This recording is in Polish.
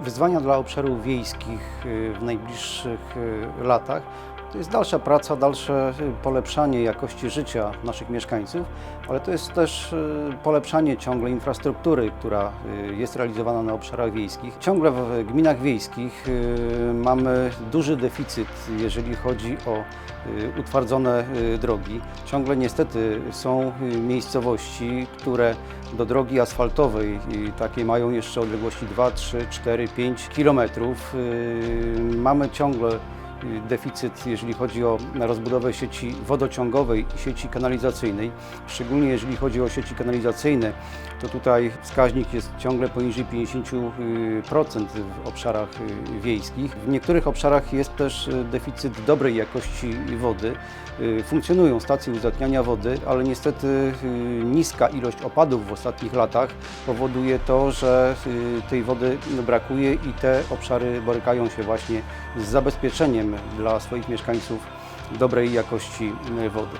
Wyzwania dla obszarów wiejskich y, w najbliższych y, latach to jest dalsza praca, dalsze y, polepszanie jakości życia naszych mieszkańców, ale to jest też y, polepszanie ciągle infrastruktury, która y, jest realizowana na obszarach wiejskich. Ciągle w gminach wiejskich mamy duży deficyt, jeżeli chodzi o utwardzone drogi. Ciągle niestety są miejscowości, które do drogi asfaltowej takiej mają jeszcze odległości 2, 3, 4, 5 kilometrów. Mamy ciągle deficyt, jeżeli chodzi o rozbudowę sieci wodociągowej i sieci kanalizacyjnej. Szczególnie jeżeli chodzi o sieci kanalizacyjne, to tutaj wskaźnik jest ciągle poniżej 50% w obszarach y, wiejskich. W niektórych obszarach jest też y, deficyt dobrej jakości wody. Y, Funkcjonują stacje uzatniania wody, ale niestety niska ilość opadów w ostatnich latach powoduje to, że tej wody brakuje i te obszary borykają się właśnie z zabezpieczeniem dla swoich mieszkańców dobrej jakości wody.